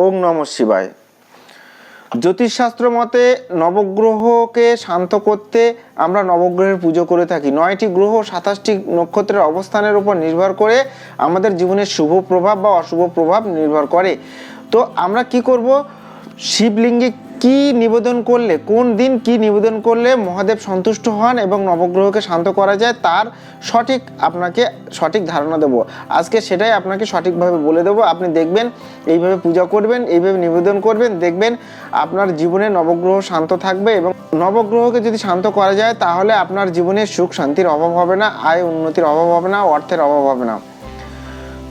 ওম নম শিবায়। জ্যোতিষশাস্ত্র মতে নবগ্রহকে শান্ত করতে আমরা নবগ্রহের পুজো করে থাকি। নয়টি গ্রহ সাতাশটি নক্ষত্রের অবস্থানের উপর নির্ভর করে আমাদের জীবনের শুভ প্রভাব বা অশুভ প্রভাব নির্ভর করে। তো আমরা কি করব? শিবলিঙ্গে কি নিবেদন করলে, কোন দিন কি নিবেদন করলে মহাদেব সন্তুষ্ট হন এবং নবগ্রহকে শান্ত করা যায়, তার সঠিক আপনাকে সঠিক ধারণা দেবো। আজকে সেটাই আপনাকে সঠিকভাবে বলে দেবো। আপনি দেখবেন, এইভাবে পূজা করবেন, এইভাবে নিবেদন করবেন, দেখবেন আপনার জীবনে নবগ্রহ শান্ত থাকবে এবং নবগ্রহকে যদি শান্ত করা যায়, তাহলে আপনার জীবনে সুখ শান্তির অভাব হবে না, আয় উন্নতির অভাব হবে না, অর্থের অভাব হবে না।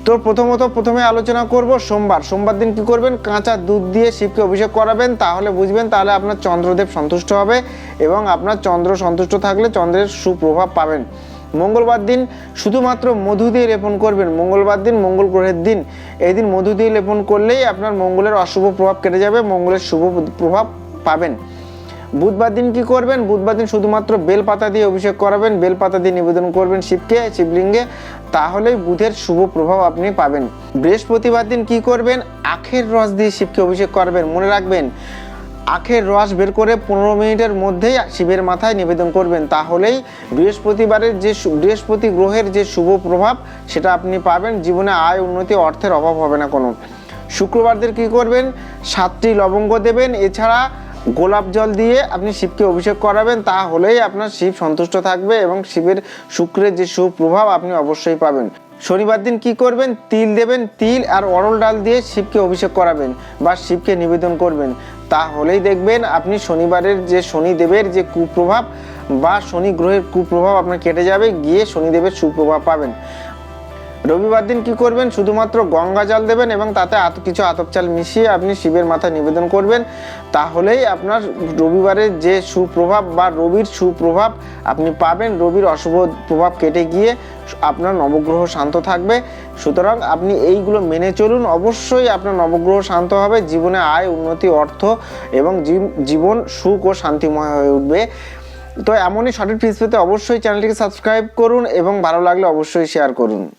তো প্রথমত প্রথমে আলোচনা করব সোমবার। সোমবার দিন কি করবেন? কাঁচা দুধ দিয়ে শিবকে অভিষেক করাবেন, তাহলে বুঝবেন তাহলে আপনার চন্দ্রদেব সন্তুষ্ট হবে এবং আপনার চন্দ্র সন্তুষ্ট থাকলে চন্দ্রের সুপ্রভাব পাবেন। মঙ্গলবার দিন শুধুমাত্র মধু দিয়ে লেপন করবেন। মঙ্গলবার দিন মঙ্গল গ্রহের দিন। এই দিন মধু দিয়ে লেপন করলেই আপনার মঙ্গলের অশুভ প্রভাব কেটে যাবে, মঙ্গলের শুভ প্রভাব পাবেন। বুধবার দিন কি করবেন? বুধবার দিন শুধুমাত্র বেলপাতা দিয়ে অভিষেক করাবেন, বেলপাতা দিয়ে নিবেদন করবেন শিবকে, শিবলিঙ্গে। তাহলেই বুধের শুভ প্রভাব আপনি পাবেন। বৃহস্পতিবার দিন কি করবেন? আখের রস দিয়ে শিবকে অভিষেক করবেন। মনে রাখবেন, আখের রস বের করে পনেরো মিনিটের মধ্যেই শিবের মাথায় নিবেদন করবেন। তাহলেই বৃহস্পতিবারের যে বৃহস্পতি গ্রহের যে শুভ প্রভাব, সেটা আপনি পাবেন। জীবনে আয়, উন্নতি, অর্থের অভাব হবে না কোনো। শুক্রবার দিন কী করবেন? সাতটি লবঙ্গ দেবেন। এছাড়া গোলাপ জল দিয়ে আপনি শিবকে অভিষেক করাবেন, তাহলেই আপনার শিব সন্তুষ্ট থাকবে এবং শিবের শুক্রের যে সুপ্রভাব আপনি অবশ্যই পাবেন। শনিবার দিন কি করবেন? তিল দেবেন, তিল আর অরল ডাল দিয়ে শিবকে অভিষেক করাবেন বা শিবকে নিবেদন করবেন। তাহলেই দেখবেন আপনি শনিবারের যে শনিদেবের যে কুপ্রভাব বা শনি গ্রহের কুপ্রভাব আপনার কেটে যাবে, গিয়ে শনিদেবের সুপ্রভাব পাবেন। রবিবার দিন কি করবেন? শুধুমাত্র গঙ্গা জল দেবেন এবং তাতে কিছু আতপ চাল মিশিয়ে আপনি শিবের মাথায় নিবেদন করবেন। তাহলেই আপনার রবিবারের যে সুপ্রভাব বা রবির সুপ্রভাব আপনি পাবেন, রবির অশুভ প্রভাব কেটে গিয়ে আপনার নবগ্রহ শান্ত থাকবে। সুতরাং আপনি এইগুলো মেনে চলুন। অবশ্যই আপনার নবগ্রহ শান্ত হবে, জীবনে আয়, উন্নতি, অর্থ এবং জীব- জীবন সুখ ও শান্তিময় হয়ে উঠবে। তো এমনই সঠিক টিপস পেতে অবশ্যই চ্যানেলটিকে সাবস্ক্রাইব করুন এবং ভালো লাগলে অবশ্যই শেয়ার করুন।